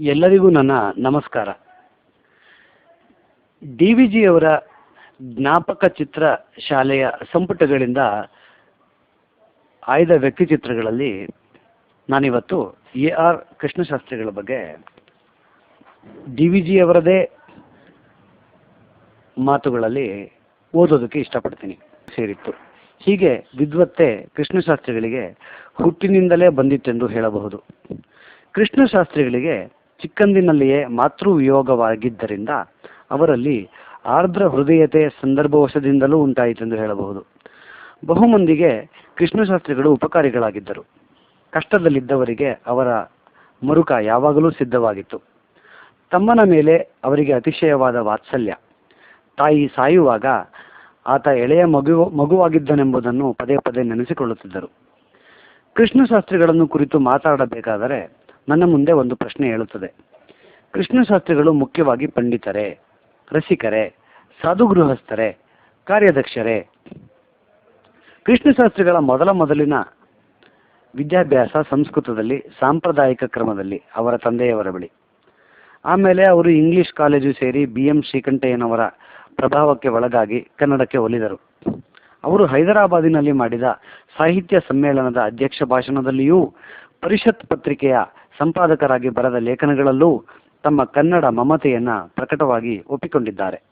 ಎಲ್ಲರಿಗೂ ನನ್ನ ನಮಸ್ಕಾರ. ಡಿ ವಿ ಜಿಯವರ ಜ್ಞಾಪಕ ಚಿತ್ರ ಶಾಲೆಯ ಸಂಪುಟಗಳಿಂದ ಆಯ್ದ ವ್ಯಕ್ತಿಚಿತ್ರಗಳಲ್ಲಿ ನಾನಿವತ್ತು ಎ ಆರ್ ಕೃಷ್ಣಶಾಸ್ತ್ರಿಗಳ ಬಗ್ಗೆ ಡಿ ವಿ ಜಿಯವರದೇ ಮಾತುಗಳಲ್ಲಿ ಓದೋದಕ್ಕೆ ಇಷ್ಟಪಡ್ತೀನಿ. ಸೇರಿತ್ತು. ಹೀಗೆ ವಿದ್ವತ್ತೆ ಕೃಷ್ಣಶಾಸ್ತ್ರಿಗಳಿಗೆ ಹುಟ್ಟಿನಿಂದಲೇ ಬಂದಿತ್ತೆಂದು ಹೇಳಬಹುದು. ಕೃಷ್ಣಶಾಸ್ತ್ರಿಗಳಿಗೆ ಚಿಕ್ಕಂದಿನಲ್ಲಿಯೇ ಮಾತೃವಿಯೋಗವಾಗಿದ್ದರಿಂದ ಅವರಲ್ಲಿ ಆರ್ದ್ರ ಹೃದಯತೆ ಸಂದರ್ಭವಶದಿಂದಲೂ ಉಂಟಾಯಿತೆಂದು ಹೇಳಬಹುದು. ಬಹುಮಂದಿಗೆ ಕೃಷ್ಣಶಾಸ್ತ್ರಿಗಳು ಉಪಕಾರಿಗಳಾಗಿದ್ದರು. ಕಷ್ಟದಲ್ಲಿದ್ದವರಿಗೆ ಅವರ ಮರುಕ ಯಾವಾಗಲೂ ಸಿದ್ಧವಾಗಿತ್ತು. ತಮ್ಮನ ಮೇಲೆ ಅವರಿಗೆ ಅತಿಶಯವಾದ ವಾತ್ಸಲ್ಯ. ತಾಯಿ ಸಾಯುವಾಗ ಆತ ಎಳೆಯ ಮಗು, ಮಗುವಾಗಿದ್ದನೆಂಬುದನ್ನು ಪದೇ ಪದೇ ನೆನೆಸಿಕೊಳ್ಳುತ್ತಿದ್ದರು. ಕೃಷ್ಣಶಾಸ್ತ್ರಿಗಳನ್ನು ಕುರಿತು ಮಾತಾಡಬೇಕಾದರೆ ನನ್ನ ಮುಂದೆ ಒಂದು ಪ್ರಶ್ನೆ ಹೇಳುತ್ತದೆ. ಕೃಷ್ಣಶಾಸ್ತ್ರಿಗಳು ಮುಖ್ಯವಾಗಿ ಪಂಡಿತರೇ, ರಸಿಕರೇ, ಸಾಧುಗೃಹಸ್ಥರೇ ಕಾರ್ಯದಕ್ಷರೇ ಕೃಷ್ಣಶಾಸ್ತ್ರಿಗಳ ಮೊದಲ ಮೊದಲಿನ ವಿದ್ಯಾಭ್ಯಾಸ ಸಂಸ್ಕೃತದಲ್ಲಿ, ಸಾಂಪ್ರದಾಯಿಕ ಕ್ರಮದಲ್ಲಿ, ಅವರ ತಂದೆಯವರ ಬಳಿ. ಆಮೇಲೆ ಅವರು ಇಂಗ್ಲಿಷ್ ಕಾಲೇಜು ಸೇರಿ ಬಿ ಎಂ ಶ್ರೀಕಂಠಯ್ಯನವರ ಪ್ರಭಾವಕ್ಕೆ ಒಳಗಾಗಿ ಕನ್ನಡಕ್ಕೆ ಒಲಿದರು. ಅವರು ಹೈದರಾಬಾದಿನಲ್ಲಿ ಮಾಡಿದ ಸಾಹಿತ್ಯ ಸಮ್ಮೇಳನದ ಅಧ್ಯಕ್ಷ ಭಾಷಣದಲ್ಲಿಯೂ ಪರಿಷತ್ ಪತ್ರಿಕೆಯ ಸಂಪಾದಕರಾಗಿ ಬರೆದ ಲೇಖನಗಳಲ್ಲೂ ತಮ್ಮ ಕನ್ನಡ ಮಮತೆಯನ್ನ ಪ್ರಕಟವಾಗಿ ಒಪ್ಪಿಕೊಂಡಿದ್ದಾರೆ.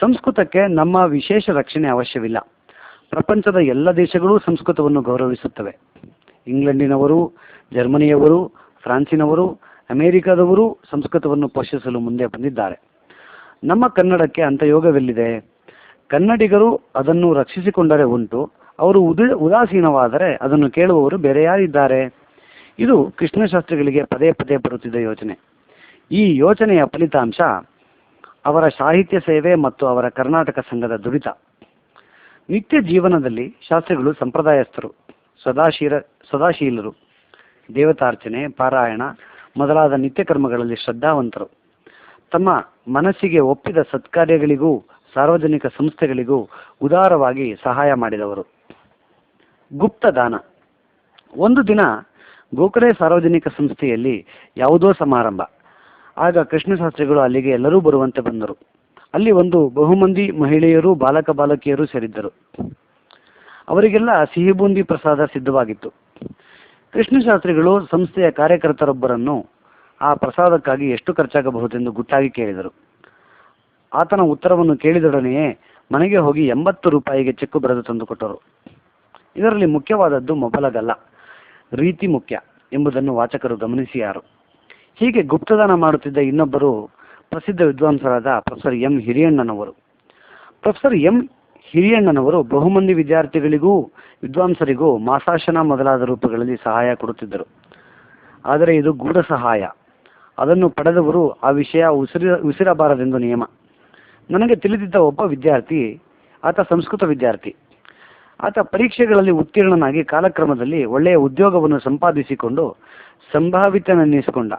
ಸಂಸ್ಕೃತಕ್ಕೆ ನಮ್ಮ ವಿಶೇಷ ರಕ್ಷಣೆ ಅವಶ್ಯವಿಲ್ಲ. ಪ್ರಪಂಚದ ಎಲ್ಲ ದೇಶಗಳೂ ಸಂಸ್ಕೃತವನ್ನು ಗೌರವಿಸುತ್ತವೆ. ಇಂಗ್ಲೆಂಡಿನವರು, ಜರ್ಮನಿಯವರು, ಫ್ರಾನ್ಸಿನವರು, ಅಮೆರಿಕದವರು ಸಂಸ್ಕೃತವನ್ನು ಪೋಷಿಸಲು ಮುಂದೆ ಬಂದಿದ್ದಾರೆ. ನಮ್ಮ ಕನ್ನಡಕ್ಕೆ ಅಂತ ಯೋಗವೆಲ್ಲಿದೆ? ಕನ್ನಡಿಗರು ಅದನ್ನು ರಕ್ಷಿಸಿಕೊಂಡರೆ ಉಂಟು. ಅವರು ಉದ, ಉದಾಸೀನವಾದರೆ ಅದನ್ನು ಕೇಳುವವರು ಬೇರೆ ಯಾರಿದ್ದಾರೆ? ಇದು ಕೃಷ್ಣಶಾಸ್ತ್ರಿಗಳಿಗೆ ಪದೇ ಪದೇ ಬರುತ್ತಿದ್ದ ಯೋಚನೆ. ಈ ಯೋಚನೆಯ ಫಲಿತಾಂಶ ಅವರ ಸಾಹಿತ್ಯ ಸೇವೆ ಮತ್ತು ಅವರ ಕರ್ನಾಟಕ ಸಂಘದ ದುರಿತ ನಿತ್ಯ ಜೀವನದಲ್ಲಿ ಶಾಸ್ತ್ರಿಗಳು ಸಂಪ್ರದಾಯಸ್ಥರು ಸದಾಶೀಲ ಸದಾಶೀಲರು, ದೇವತಾರ್ಚನೆ, ಪಾರಾಯಣ ಮೊದಲಾದ ನಿತ್ಯ ಕರ್ಮಗಳಲ್ಲಿ ಶ್ರದ್ಧಾವಂತರು. ತಮ್ಮ ಮನಸ್ಸಿಗೆ ಒಪ್ಪಿದ ಸತ್ಕಾರ್ಯಗಳಿಗೂ, ಸಾರ್ವಜನಿಕ ಸಂಸ್ಥೆಗಳಿಗೂ ಉದಾರವಾಗಿ ಸಹಾಯ ಮಾಡಿದವರು. ಗುಪ್ತ ದಾನ ಒಂದು ದಿನ ಗೋಖಲೆ ಸಾರ್ವಜನಿಕ ಸಂಸ್ಥೆಯಲ್ಲಿ ಯಾವುದೋ ಸಮಾರಂಭ. ಆಗ ಕೃಷ್ಣಶಾಸ್ತ್ರಿಗಳು ಅಲ್ಲಿಗೆ ಎಲ್ಲರೂ ಬರುವಂತೆ ಬಂದರು. ಅಲ್ಲಿ ಒಂದು ಬಹುಮಂದಿ ಮಹಿಳೆಯರು, ಬಾಲಕ ಬಾಲಕಿಯರು ಸೇರಿದ್ದರು. ಅವರಿಗೆಲ್ಲ ಸಿಹಿ ಬೂಂದಿ ಪ್ರಸಾದ ಸಿದ್ಧವಾಗಿತ್ತು. ಕೃಷ್ಣಶಾಸ್ತ್ರಿಗಳು ಸಂಸ್ಥೆಯ ಕಾರ್ಯಕರ್ತರೊಬ್ಬರನ್ನು ಆ ಪ್ರಸಾದಕ್ಕಾಗಿ ಎಷ್ಟು ಖರ್ಚಾಗಬಹುದೆಂದು ಗುಟ್ಟಾಗಿ ಕೇಳಿದರು. ಆತನ ಉತ್ತರವನ್ನು ಕೇಳಿದೊಡನೆಯೇ ಮನೆಗೆ ಹೋಗಿ ಎಂಬತ್ತು ರೂಪಾಯಿಗೆ ಚೆಕ್ ಬರೆದು ತಂದುಕೊಟ್ಟರು. ಇದರಲ್ಲಿ ಮುಖ್ಯವಾದದ್ದು ಮೊಬಲಗಲ್ಲ. ರೀತಿ ಮುಖ್ಯ ಎಂಬುದನ್ನು ವಾಚಕರು ಗಮನಿಸಿಯಾರು ಹೀಗೆ ಗುಪ್ತದಾನ ಮಾಡುತ್ತಿದ್ದ ಇನ್ನೊಬ್ಬರು ಪ್ರಸಿದ್ಧ ವಿದ್ವಾಂಸರಾದ ಪ್ರೊಫೆಸರ್ ಎಂ ಹಿರಿಯಣ್ಣನವರು. ಪ್ರೊಫೆಸರ್ ಎಂ ಹಿರಿಯಣ್ಣನವರು ಬಹುಮಂದಿ ವಿದ್ಯಾರ್ಥಿಗಳಿಗೂ, ವಿದ್ವಾಂಸರಿಗೂ ಮಾಸಾಶನ ಮೊದಲಾದ ರೂಪಗಳಲ್ಲಿ ಸಹಾಯ ಕೊಡುತ್ತಿದ್ದರು. ಆದರೆ ಇದು ಗೂಢ ಸಹಾಯ. ಅದನ್ನು ಪಡೆದವರು ಆ ವಿಷಯ ಉಸಿರ, ಉಸಿರಬಾರದೆಂದು ನಿಯಮ. ನನಗೆ ತಿಳಿದಿದ್ದ ಒಬ್ಬ ವಿದ್ಯಾರ್ಥಿ, ಆತ ಸಂಸ್ಕೃತ ವಿದ್ಯಾರ್ಥಿ. ಆತ ಪರೀಕ್ಷೆಗಳಲ್ಲಿ ಉತ್ತೀರ್ಣನಾಗಿ ಕಾಲಕ್ರಮದಲ್ಲಿ ಒಳ್ಳೆಯ ಉದ್ಯೋಗವನ್ನು ಸಂಪಾದಿಸಿಕೊಂಡು ಸಂಭಾವಿತನೆನ್ನಿಸಿಕೊಂಡ.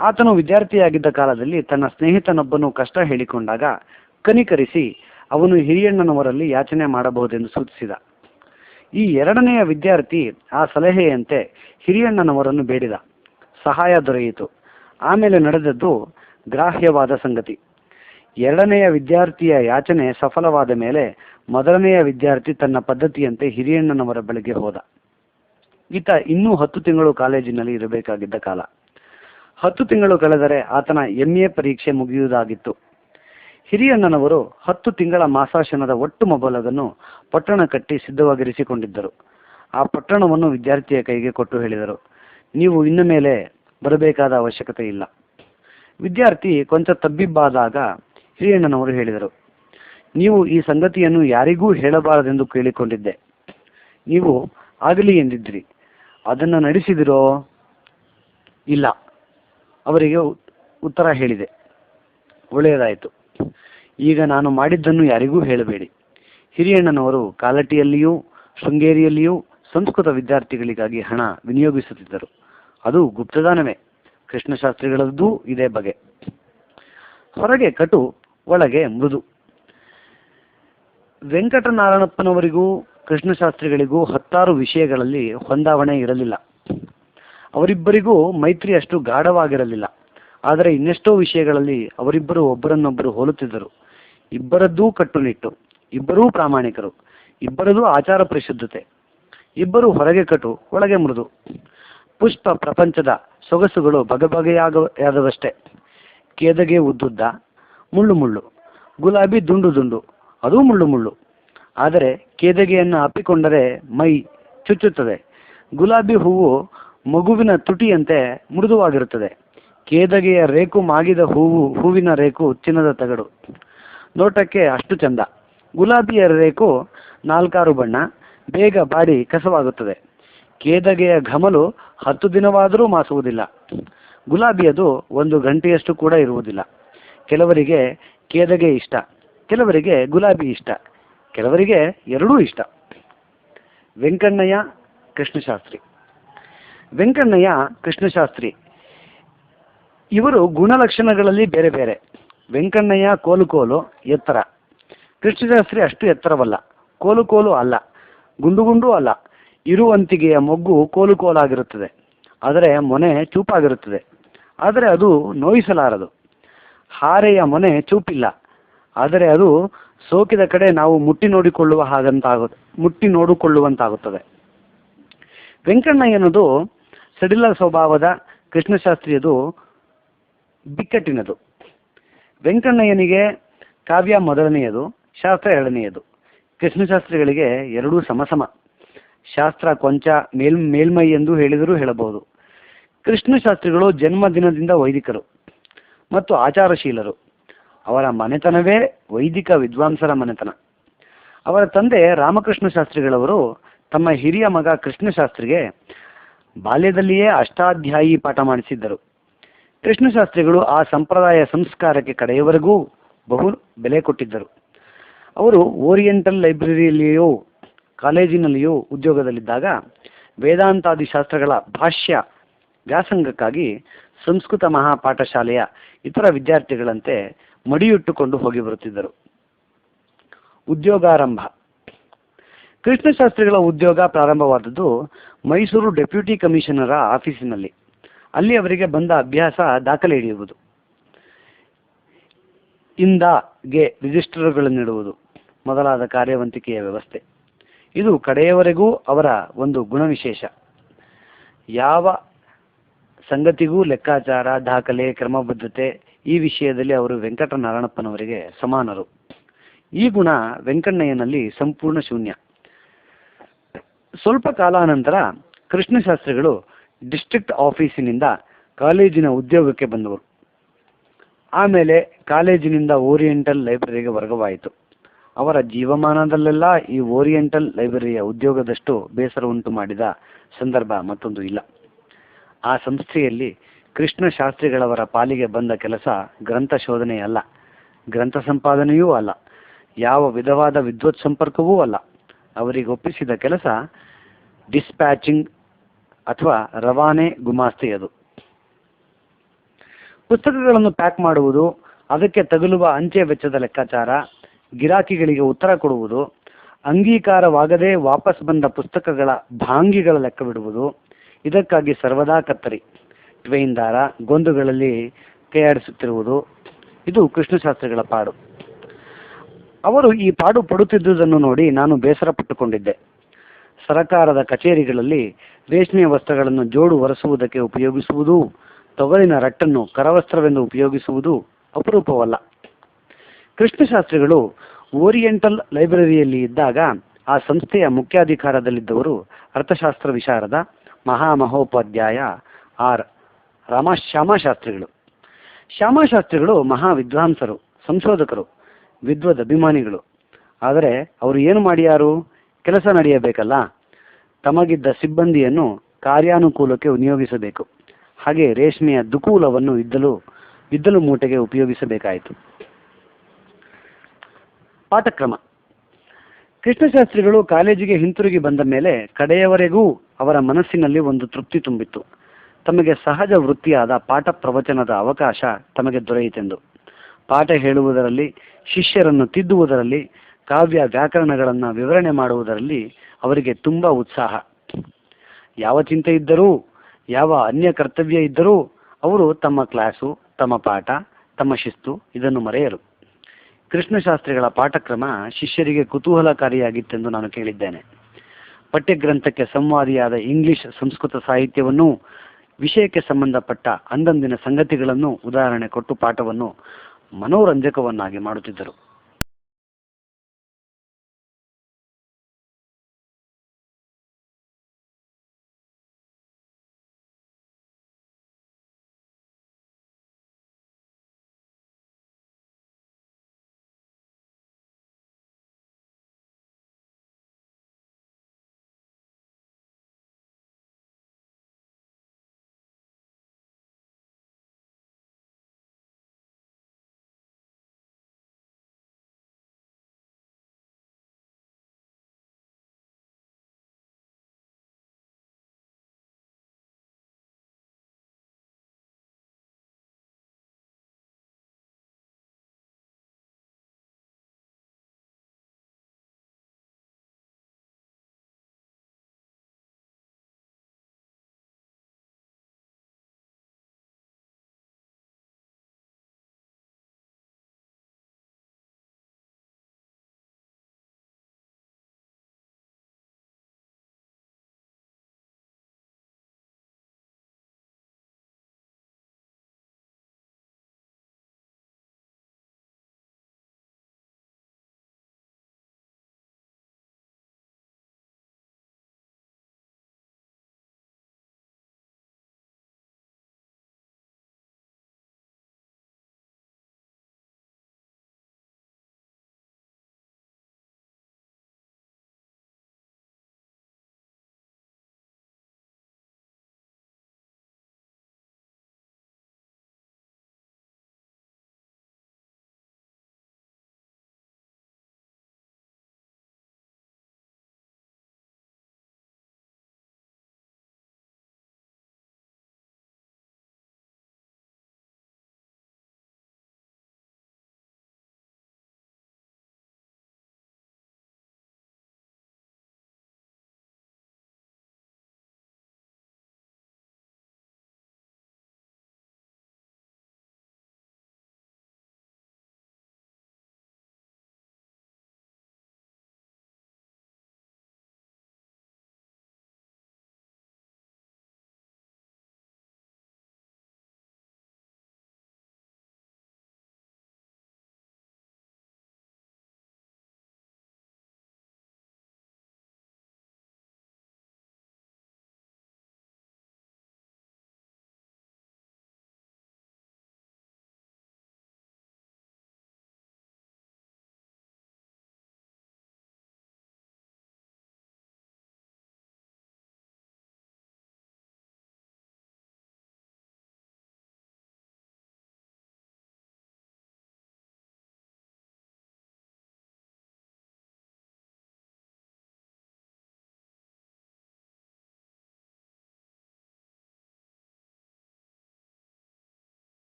ಆತನು ವಿದ್ಯಾರ್ಥಿಯಾಗಿದ್ದ ಕಾಲದಲ್ಲಿ ತನ್ನ ಸ್ನೇಹಿತನೊಬ್ಬನು ಕಷ್ಟ ಹೇಳಿಕೊಂಡಾಗ ಕನಿಕರಿಸಿ ಅವನು ಹಿರಿಯಣ್ಣನವರಲ್ಲಿ ಯಾಚನೆ ಮಾಡಬಹುದೆಂದು ಸೂಚಿಸಿದ. ಈ ಎರಡನೆಯ ವಿದ್ಯಾರ್ಥಿ ಆ ಸಲಹೆಯಂತೆ ಹಿರಿಯಣ್ಣನವರನ್ನು ಬೇಡಿದ. ಸಹಾಯ ದೊರೆಯಿತು. ಆಮೇಲೆ ನಡೆದದ್ದು ಗ್ರಾಹ್ಯವಾದ ಸಂಗತಿ. ಎರಡನೆಯ ವಿದ್ಯಾರ್ಥಿಯ ಯಾಚನೆ ಸಫಲವಾದ ಮೇಲೆ ಮೊದಲನೆಯ ವಿದ್ಯಾರ್ಥಿ ತನ್ನ ಪದ್ಧತಿಯಂತೆ ಹಿರಿಯಣ್ಣನವರ ಬಳಿಗೆ ಹೋದ. ಈತ ಇನ್ನೂ ಹತ್ತು ತಿಂಗಳು ಕಾಲೇಜಿನಲ್ಲಿ ಇರಬೇಕಾಗಿದ್ದ ಕಾಲ. ಹತ್ತು ತಿಂಗಳು ಕಳೆದರೆ ಆತನ ಎಂಎ ಪರೀಕ್ಷೆ ಮುಗಿಯುವುದಾಗಿತ್ತು. ಹಿರಿಯಣ್ಣನವರು ಹತ್ತು ತಿಂಗಳ ಮಾಸಾಶನದ ಒಟ್ಟು ಮೊಬಲಗನ್ನು ಪಟ್ಟಣ ಕಟ್ಟಿ ಸಿದ್ಧವಾಗಿರಿಸಿಕೊಂಡಿದ್ದರು. ಆ ಪಟ್ಟಣವನ್ನು ವಿದ್ಯಾರ್ಥಿಯ ಕೈಗೆ ಕೊಟ್ಟು ಹೇಳಿದರು, ನೀವು ಇನ್ನು ಮೇಲೆ ಬರಬೇಕಾದ ಅವಶ್ಯಕತೆ ಇಲ್ಲ. ವಿದ್ಯಾರ್ಥಿ ಕೊಂಚ ತಬ್ಬಿಬ್ಬಾದಾಗ ಹಿರಿಯಣ್ಣನವರು ಹೇಳಿದರು. ನೀವು ಈ ಸಂಗತಿಯನ್ನು ಯಾರಿಗೂ ಹೇಳಬಾರದೆಂದು ಕೇಳಿಕೊಂಡಿದ್ದೆ. ನೀವು ಆಗಲಿ ಎಂದಿದ್ರಿ. ಅದನ್ನು ನಡೆಸಿದಿರೋ? ಇಲ್ಲ. ಅವರಿಗೆ ಉತ್ತರ ಹೇಳಿದೆ. ಒಳ್ಳೆಯದಾಯಿತು. ಈಗ ನಾನು ಮಾಡಿದ್ದನ್ನು ಯಾರಿಗೂ ಹೇಳಬೇಡಿ. ಹಿರಿಯಣ್ಣನವರು ಕಾಲಟಿಯಲ್ಲಿಯೂ, ಶೃಂಗೇರಿಯಲ್ಲಿಯೂ ಸಂಸ್ಕೃತ ವಿದ್ಯಾರ್ಥಿಗಳಿಗಾಗಿ ಹಣ ವಿನಿಯೋಗಿಸುತ್ತಿದ್ದರು. ಅದು ಗುಪ್ತದಾನವೇ. ಕೃಷ್ಣಶಾಸ್ತ್ರಿಗಳದ್ದೂ ಇದೇ ಬಗೆ. ಹೊರಗೆ ಕಟು ಒಳಗೆ ಮೃದು. ವೆಂಕಟನಾರಾಯಣಪ್ಪನವರಿಗೂ, ಕೃಷ್ಣಶಾಸ್ತ್ರಿಗಳಿಗೂ ಹತ್ತಾರು ವಿಷಯಗಳಲ್ಲಿ ಹೊಂದಾವಣೆ ಇರಲಿಲ್ಲ. ಅವರಿಬ್ಬರಿಗೂ ಮೈತ್ರಿ ಅಷ್ಟು ಗಾಢವಾಗಿರಲಿಲ್ಲ. ಆದರೆ ಇನ್ನೆಷ್ಟೋ ವಿಷಯಗಳಲ್ಲಿ ಅವರಿಬ್ಬರು ಒಬ್ಬರನ್ನೊಬ್ಬರು ಹೋಲುತ್ತಿದ್ದರು. ಇಬ್ಬರದ್ದೂ ಕಟ್ಟುನಿಟ್ಟು, ಇಬ್ಬರೂ ಪ್ರಾಮಾಣಿಕರು ಇಬ್ಬರದೂ ಆಚಾರ ಪರಿಶುದ್ಧತೆ, ಇಬ್ಬರು ಹೊರಗೆ ಕಟು, ಒಳಗೆ ಮೃದು. ಪುಷ್ಪ ಪ್ರಪಂಚದ ಸೊಗಸುಗಳು ಬಗೆಬಗೆಯಾಗದವಷ್ಟೇ ಕೇದಗೆ ಉದ್ದುದ್ದ ಮುಳ್ಳು ಮುಳ್ಳು. ಗುಲಾಬಿ ದುಂಡು ದುಂಡು. ಅದೂ ಮುಳ್ಳು ಮುಳ್ಳು. ಆದರೆ ಕೇದಗೆಯನ್ನು ಅಪ್ಪಿಕೊಂಡರೆ ಮೈ ಚುಚ್ಚುತ್ತದೆ. ಗುಲಾಬಿ ಹೂವು ಮಗುವಿನ ತುಟಿಯಂತೆ ಮೃದುವಾಗಿರುತ್ತದೆ. ಕೇದಗೆಯ ರೇಕು ಮಾಗಿದ ಹೂವು ಹೂವಿನ ರೇಕು ಚಿನ್ನದ ತಗಡು. ನೋಟಕ್ಕೆ ಅಷ್ಟು ಚಂದ. ಗುಲಾಬಿಯ ರೇಕು ನಾಲ್ಕಾರು ಬಣ್ಣ. ಬೇಗ ಬಾಡಿ ಕಸವಾಗುತ್ತದೆ. ಕೇದಗೆಯ ಘಮಲು ಹತ್ತು ದಿನವಾದರೂ ಮಾಸುವುದಿಲ್ಲ. ಗುಲಾಬಿಯದು ಒಂದು ಗಂಟೆಯಷ್ಟು ಕೂಡ ಇರುವುದಿಲ್ಲ. ಕೆಲವರಿಗೆ ಕೇದಗೆ ಇಷ್ಟ, ಕೆಲವರಿಗೆ ಗುಲಾಬಿ ಇಷ್ಟ, ಕೆಲವರಿಗೆ ಎರಡೂ ಇಷ್ಟ. ವೆಂಕಣ್ಣಯ್ಯ ಕೃಷ್ಣಶಾಸ್ತ್ರಿ. ವೆಂಕಣ್ಣಯ್ಯ ಕೃಷ್ಣಶಾಸ್ತ್ರಿ. ಇವರು ಗುಣಲಕ್ಷಣಗಳಲ್ಲಿ ಬೇರೆ ಬೇರೆ. ವೆಂಕಣ್ಣಯ್ಯ ಕೋಲು ಕೋಲು ಎತ್ತರ. ಕೃಷ್ಣಶಾಸ್ತ್ರಿ ಅಷ್ಟು ಎತ್ತರವಲ್ಲ, ಕೋಲು ಕೋಲು ಅಲ್ಲ, ಗುಂಡು ಗುಂಡು ಅಲ್ಲ. ಇರುವಂತಿಗೆಯ ಮೊಗ್ಗು ಕೋಲು ಕೋಲಾಗಿರುತ್ತದೆ. ಆದರೆ ಮೊನೆ ಚೂಪಾಗಿರುತ್ತದೆ. ಆದರೆ ಅದು ನೋಯಿಸಲಾರದು. ಹಾರೆಯ ಮೊನೆ ಚೂಪಿಲ್ಲ. ಆದರೆ ಅದು ಸೋಕಿದ ಕಡೆ ನಾವು ಮುಟ್ಟಿ ನೋಡಿಕೊಳ್ಳುವ ಹಾಗಂತಾಗುತ್ತೆ, ಮುಟ್ಟಿ ನೋಡಿಕೊಳ್ಳುವಂತಾಗುತ್ತದೆ. ವೆಂಕಣ್ಣಯ್ಯನದು ಸಡಿಲ ಸ್ವಭಾವದ ಕೃಷ್ಣಶಾಸ್ತ್ರಿಯದು ಬಿಕ್ಕಟ್ಟಿನದು. ವೆಂಕಣ್ಣಯ್ಯನಿಗೆ ಕಾವ್ಯ ಮೊದಲನೆಯದು, ಶಾಸ್ತ್ರ ಎರಡನೆಯದು. ಕೃಷ್ಣಶಾಸ್ತ್ರಿಗಳಿಗೆ ಎರಡೂ ಸಮಸಮ. ಶಾಸ್ತ್ರ ಕೊಂಚ ಮೇಲ್, ಮೇಲ್ಮೈ ಎಂದು ಹೇಳಿದರೂ ಹೇಳಬಹುದು. ಕೃಷ್ಣಶಾಸ್ತ್ರಿಗಳು ಜನ್ಮದಿನದಿಂದ ವೈದಿಕರು. ಮತ್ತು ಆಚಾರಶೀಲರು. ಅವರ ಮನೆತನವೇ ವೈದಿಕ ವಿದ್ವಾಂಸರ ಮನೆತನ. ಅವರ ತಂದೆ ರಾಮಕೃಷ್ಣ ಶಾಸ್ತ್ರಿಗಳವರು ತಮ್ಮ ಹಿರಿಯ ಮಗ ಕೃಷ್ಣಶಾಸ್ತ್ರಿಗೆ ಬಾಲ್ಯದಲ್ಲಿಯೇ ಅಷ್ಟಾಧ್ಯಾಯಿ ಪಾಠ ಮಾಡಿಸಿದ್ದರು. ಕೃಷ್ಣಶಾಸ್ತ್ರಿಗಳು ಆ ಸಂಪ್ರದಾಯ ಸಂಸ್ಕಾರಕ್ಕೆ ಕಡೆಯವರೆಗೂ ಬಹು ಬೆಲೆ ಕೊಟ್ಟಿದ್ದರು. ಅವರು ಓರಿಯೆಂಟಲ್ ಲೈಬ್ರರಿಯಲ್ಲಿಯೂ, ಕಾಲೇಜಿನಲ್ಲಿಯೂ ಉದ್ಯೋಗದಲ್ಲಿದ್ದಾಗ ವೇದಾಂತಾದಿ ಶಾಸ್ತ್ರಗಳ ಭಾಷ್ಯ ವ್ಯಾಸಂಗಕ್ಕಾಗಿ ಸಂಸ್ಕೃತ ಮಹಾಪಾಠಶಾಲೆಯ ಇತರ ವಿದ್ಯಾರ್ಥಿಗಳಂತೆ ಮಡಿಯುಟ್ಟುಕೊಂಡು ಹೋಗಿ ಬರುತ್ತಿದ್ದರು. ಉದ್ಯೋಗಾರಂಭ. ಕೃಷ್ಣಶಾಸ್ತ್ರಿಗಳ ಉದ್ಯೋಗ ಪ್ರಾರಂಭವಾದದ್ದು ಮೈಸೂರು ಡೆಪ್ಯೂಟಿ ಕಮಿಷನರ ಆಫೀಸಿನಲ್ಲಿ. ಅಲ್ಲಿ ಅವರಿಗೆ ಬಂದ ಅಭ್ಯಾಸ ದಾಖಲೆ ಹಿಡಿಯುವುದು. ಇಂದಗೆ ರಿಜಿಸ್ಟರ್ಗಳನ್ನು ನೀಡುವುದು ಮೊದಲಾದ ಕಾರ್ಯವಂತಿಕೆಯ ವ್ಯವಸ್ಥೆ. ಇದು ಕಡೆಯವರೆಗೂ ಅವರ ಒಂದು ಗುಣವಿಶೇಷ. ಯಾವ ಸಂಗತಿಗೂ ಲೆಕ್ಕಾಚಾರ, ದಾಖಲೆ, ಕ್ರಮಬದ್ಧತೆ ಈ ವಿಷಯದಲ್ಲಿ ಅವರು ವೆಂಕಟನಾರಾಯಣಪ್ಪನವರಿಗೆ ಸಮಾನರು. ಈ ಗುಣ ವೆಂಕಣ್ಣಯ್ಯನಲ್ಲಿ ಸಂಪೂರ್ಣ ಶೂನ್ಯ. ಸ್ವಲ್ಪ ಕಾಲಾನಂತರ ಕೃಷ್ಣಶಾಸ್ತ್ರಿಗಳು ಡಿಸ್ಟ್ರಿಕ್ಟ್ ಆಫೀಸಿನಿಂದ ಕಾಲೇಜಿನ ಉದ್ಯೋಗಕ್ಕೆ ಬಂದವರು. ಆಮೇಲೆ ಕಾಲೇಜಿನಿಂದ ಓರಿಯೆಂಟಲ್ ಲೈಬ್ರರಿಗೆ ವರ್ಗವಾಯಿತು. ಅವರ ಜೀವಮಾನದಲ್ಲೆಲ್ಲ ಈ ಓರಿಯೆಂಟಲ್ ಲೈಬ್ರರಿಯ ಉದ್ಯೋಗದಷ್ಟು ಬೇಸರ ಉಂಟು ಮಾಡಿದ ಸಂದರ್ಭ ಮತ್ತೊಂದು ಇಲ್ಲ. ಆ ಸಂಸ್ಥೆಯಲ್ಲಿ ಕೃಷ್ಣ ಶಾಸ್ತ್ರಿಗಳವರ ಪಾಲಿಗೆ ಬಂದ ಕೆಲಸ ಗ್ರಂಥ ಶೋಧನೆಯಲ್ಲ ಗ್ರಂಥ ಸಂಪಾದನೆಯೂ ಅಲ್ಲ. ಯಾವ ವಿಧವಾದ ವಿದ್ವತ್ ಸಂಪರ್ಕವೂ ಅಲ್ಲ. ಅವರಿಗೆ ಒಪ್ಪಿಸಿದ ಕೆಲಸ ಡಿಸ್ಪ್ಯಾಚಿಂಗ್ ಅಥವಾ ರವಾನೆ ಗುಮಾಸ್ತಿ ಅದು. ಪುಸ್ತಕಗಳನ್ನು ಪ್ಯಾಕ್ ಮಾಡುವುದು, ಅದಕ್ಕೆ ತಗುಲುವ ಅಂಚೆ ವೆಚ್ಚದ ಲೆಕ್ಕಾಚಾರ, ಗಿರಾಕಿಗಳಿಗೆ ಉತ್ತರ ಕೊಡುವುದು, ಅಂಗೀಕಾರವಾಗದೆ ವಾಪಸ್ ಬಂದ ಪುಸ್ತಕಗಳ ಭಾಂಗಿಗಳ ಲೆಕ್ಕವಿಡುವುದು ಇದಕ್ಕಾಗಿ ಸರ್ವದಾ ಕತ್ತರಿ. ಟ್ವೆಯಿಂದಾರ ದಾರ ಗೊಂದುಗಳಲ್ಲಿ ಕೈಯಾಡಿಸುತ್ತಿರುವುದು ಇದು ಕೃಷ್ಣಶಾಸ್ತ್ರಿಗಳ ಪಾಡು. ಅವರು ಈ ಪಾಡು ಪಡುತ್ತಿದ್ದುದನ್ನು ನೋಡಿ ನಾನು ಬೇಸರ ಪಟ್ಟುಕೊಂಡಿದ್ದೆ. ಸರಕಾರದ ಕಚೇರಿಗಳಲ್ಲಿ ರೇಷ್ಮೆ ವಸ್ತ್ರಗಳನ್ನು ಜೋಡು ಒರೆಸುವುದಕ್ಕೆ ಉಪಯೋಗಿಸುವುದು ತೊಗಲಿನ ರಟ್ಟನ್ನು ಕರವಸ್ತ್ರವೆಂದು ಉಪಯೋಗಿಸುವುದು ಅಪರೂಪವಲ್ಲ. ಕೃಷ್ಣಶಾಸ್ತ್ರಿಗಳು ಓರಿಯೆಂಟಲ್ ಲೈಬ್ರರಿಯಲ್ಲಿ ಇದ್ದಾಗ ಆ ಸಂಸ್ಥೆಯ ಮುಖ್ಯಾಧಿಕಾರದಲ್ಲಿದ್ದವರು ಅರ್ಥಶಾಸ್ತ್ರ ವಿಶಾರದ ಮಹಾಮಹೋಪಾಧ್ಯಾಯ ಆರ್ ರಾಮ ಶ್ಯಾಮಶಾಸ್ತ್ರಿಗಳು ಶ್ಯಾಮಶಾಸ್ತ್ರಿಗಳು ಮಹಾ ವಿದ್ವಾಂಸರು ಸಂಶೋಧಕರು, ವಿದ್ವದ್ ಅಭಿಮಾನಿಗಳು. ಆದರೆ ಅವರು ಏನು ಮಾಡಿಯಾರು? ಕೆಲಸ ನಡೆಯಬೇಕಲ್ಲ? ತಮಗಿದ್ದ ಸಿಬ್ಬಂದಿಯನ್ನು ಕಾರ್ಯಾನುಕೂಲಕ್ಕೆ ವಿನಿಯೋಗಿಸಬೇಕು. ಹಾಗೆ ರೇಷ್ಮೆಯ ದುಕೂಲವನ್ನು ಇದ್ದಲು ಇದ್ದಲು ಮೂಟೆಗೆ ಉಪಯೋಗಿಸಬೇಕಾಯಿತು. ಪಾಠಕ್ರಮ. ಕೃಷ್ಣಶಾಸ್ತ್ರಿಗಳು ಕಾಲೇಜಿಗೆ ಹಿಂತಿರುಗಿ ಬಂದ ಮೇಲೆ ಕಡೆಯವರೆಗೂ ಅವರ ಮನಸ್ಸಿನಲ್ಲಿ ಒಂದು ತೃಪ್ತಿ ತುಂಬಿತ್ತು. ತಮಗೆ ಸಹಜ ವೃತ್ತಿಯಾದ ಪಾಠ ಪ್ರವಚನದ ಅವಕಾಶ ತಮಗೆ ದೊರೆಯಿತೆಂದು. ಪಾಠ ಹೇಳುವುದರಲ್ಲಿ, ಶಿಷ್ಯರನ್ನು ತಿದ್ದುವುದರಲ್ಲಿ, ಕಾವ್ಯ ವ್ಯಾಕರಣಗಳನ್ನು ವಿವರಣೆ ಮಾಡುವುದರಲ್ಲಿ ಅವರಿಗೆ ತುಂಬ ಉತ್ಸಾಹ. ಯಾವ ಚಿಂತೆ ಇದ್ದರೂ, ಯಾವ ಅನ್ಯ ಕರ್ತವ್ಯ ಇದ್ದರೂ, ಅವರು ತಮ್ಮ ಕ್ಲಾಸು, ತಮ್ಮ ಪಾಠ, ತಮ್ಮ ಶಿಸ್ತು ಇದನ್ನು ಮರೆಯರು. ಕೃಷ್ಣಶಾಸ್ತ್ರಿಗಳ ಪಾಠಕ್ರಮ ಶಿಷ್ಯರಿಗೆ ಕುತೂಹಲಕಾರಿಯಾಗಿತ್ತೆಂದು ನಾನು ಕೇಳಿದ್ದೇನೆ. ಪಠ್ಯಗ್ರಂಥಕ್ಕೆ ಸಂವಾದಿಯಾದ ಇಂಗ್ಲಿಷ್ ಸಂಸ್ಕೃತ ಸಾಹಿತ್ಯವನ್ನು ವಿಷಯಕ್ಕೆ ಸಂಬಂಧಪಟ್ಟ ಅಂದಂದಿನ ಸಂಗತಿಗಳನ್ನು ಉದಾಹರಣೆ ಕೊಟ್ಟು ಪಾಠವನ್ನು ಮನೋರಂಜಕವನ್ನಾಗಿ ಮಾಡುತ್ತಿದ್ದರು.